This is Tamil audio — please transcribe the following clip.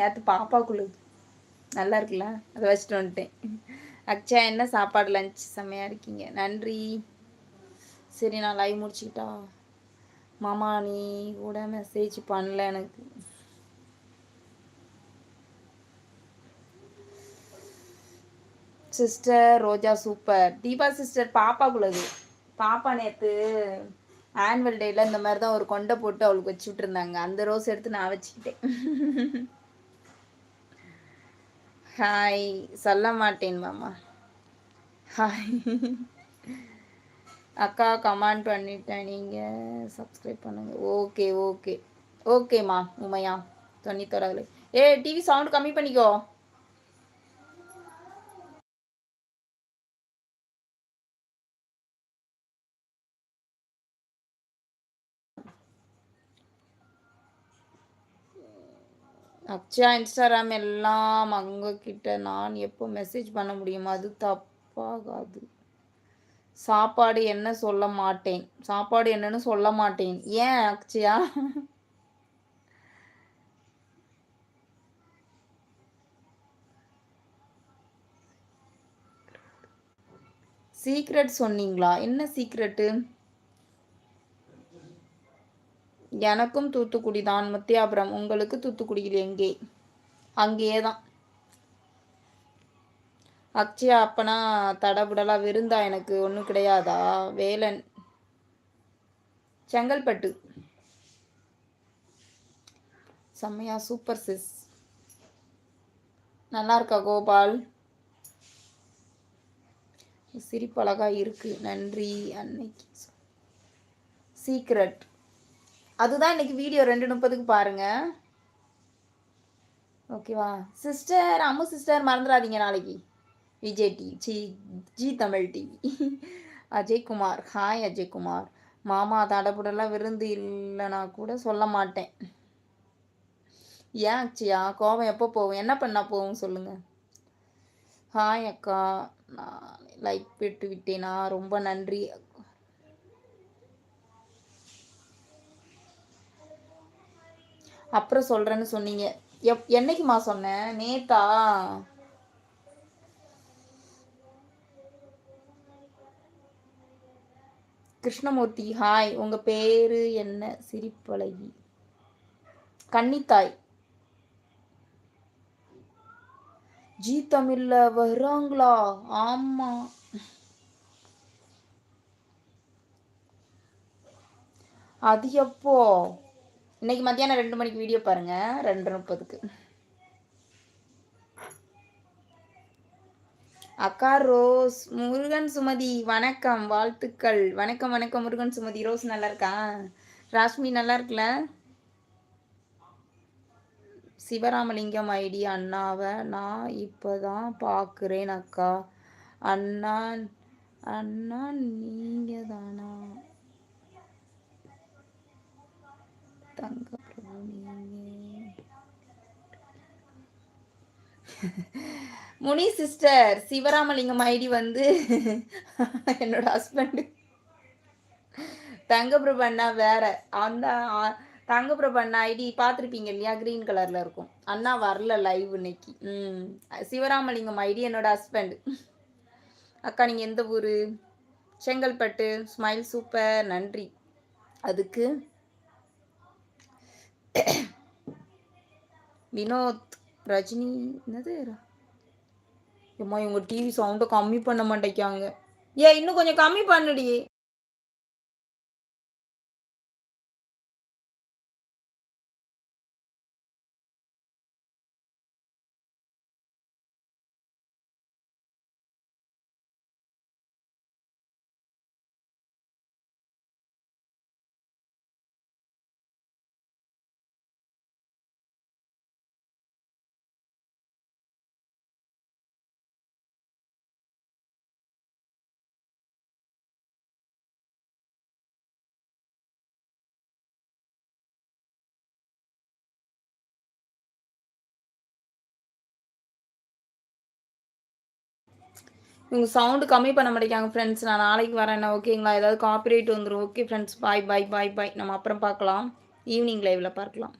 நேற்று பாப்பாக்குள்ளு நல்லா இருக்குல்ல? அதை வச்சுட்டு வந்துட்டேன். அக்ஷயா என்ன சாப்பாடு லஞ்ச் செம்மையாக இருக்கீங்க. நன்றி. சரி நான் லைவ் முடிச்சுக்கிட்டா? மாமா நீ கூட மெசேஜ் பண்ணல எனக்கு. Sister Roja super Deepa sister பாப்பாக்குள்ளது பாப்பா நேற்று ஆனுவல் டேயில் இந்த மாதிரி தான் ஒரு கொண்டை போட்டு அவளுக்கு வச்சு விட்ருந்தாங்க அந்த ரோஸ் எடுத்து நான் வச்சுக்கிட்டேன். ஹாய் சொல்ல மாட்டேன் மாமா. ஹாய். அக்கா கமெண்ட் பண்ணிட்டேன் நீங்கள் சப்ஸ்கிரைப் பண்ணுங்க. Okay okay. ஓகேம்மா உமையா தொண்ணூத்தோராது ஏ டிவி சவுண்ட் கம்மி பண்ணிக்கோ. அக்ஷயா இன்ஸ்டாகிராம் எல்லாம் அவங்க நான் எப்போ மெசேஜ் பண்ண முடியுமோ அது தப்பாகாது. சாப்பாடு என்ன சொல்ல மாட்டேன். சாப்பாடு என்னன்னு சொல்ல மாட்டேன். ஏன் அக்ஷயா? சீக்ரெட் சொன்னீங்களா? என்ன சீக்ரெட்டு எனக்கும் தூத்துக்குடி தான். முத்தியாபுரம் உங்களுக்கு தூத்துக்குடியில் எங்கே? அங்கேயே தான் அக்ஷயா அப்பனா தடபுடலா விருந்தா எனக்கு ஒன்றும் கிடையாதா? வேலன். செங்கல்பட்டு. செம்மையா சூப்பர் சிஸ் நல்லா இருக்கா கோபால் சிரிப்பழகா இருக்கு. நன்றி அன்னைக்கு. சீக்ரெட். அதுதான் இன்னைக்கு வீடியோ ரெண்டு முப்பதுக்கு பாருங்க. ஓகேவா சிஸ்டர் அம்மு சிஸ்டர் மறந்துடாதீங்க நாளைக்கு. Vijay TV Zee Zee Tamil TV Ajaykumar hi Ajaykumar மாமா தடபுடலாம் விருந்து இல்லைனா கூட சொல்ல மாட்டேன். ஏன் ஆச்சியா கோவம் எப்போ போகும்? என்ன பண்ணால் போகும் சொல்லுங்கள் ஹாய் அக்கா. நான் லைக் விட்டு விட்டேனா ரொம்ப நன்றி. அப்புறம் சொல்கிறேன்னு சொன்னீங்க. எப் என்னைக்குமா சொன்னேன் நேத்தா? கிருஷ்ணமூர்த்தி ஹாய் உங்கள் பேர் என்ன? சிரிப்பழகி. கன்னித்தாய். ஜி தமிழ்ல வர்றாங்களா ஆமா. அது எப்போ? இன்னைக்கு மத்தியானம் ரெண்டு மணிக்கு வீடியோ பாருங்க. ரெண்டு முப்பதுக்கு. அக்கா ரோஸ் முருகன் சுமதி வணக்கம் வாழ்த்துக்கள். வணக்கம் வணக்கம் முருகன் சுமதி. ரோஸ் நல்லா இருக்கா? ராஷ்மி நல்லா இருக்குல்ல சிவராமலிங்கம் ஐடி அண்ணாவை நான் இப்போதான் பார்க்குறேன் அக்கா. அண்ணா அண்ணா நீங்கள் தானா முனி சிஸ்டர் சிவராமலிங்கம் ஐடி வந்து என்னோட ஹஸ்பண்டு தங்கப்பிரபு அண்ணா வேற. அந்த தங்கப்பிரபு அண்ணா ஐடி பார்த்துருப்பீங்க இல்லையா? க்ரீன் கலரில் இருக்கும். அண்ணா வரல லைவ் இன்னைக்கு. ம் சிவராமலிங்கம் ஐடி என்னோட ஹஸ்பண்டு அக்கா நீங்கள் எந்த ஊர்? செங்கல்பட்டு. ஸ்மைல் சூப்பர் நன்றி. அதுக்கு வினோத் ரஜினி என்னது? ஏம்மா இவங்க டிவி சவுண்டை கம்மி பண்ண மாட்டேங்காங்க ஏ இன்னும் கொஞ்சம் கம்மி பண்ணுடி. இவங்க சவுண்டு கம்மி பண்ண மாட்டேங்காங்க ஃப்ரெண்ட்ஸ் நான் நாளைக்கு வரேன் ஓகேங்களா ஏதாவது காப்பிரைட் வந்துடும் ஓகே ஃப்ரெண்ட்ஸ் பாய் பாய் பாய் பாய் நம்ம அப்புறம் பார்க்கலாம். ஈவினிங் லைவில் பார்க்கலாம்.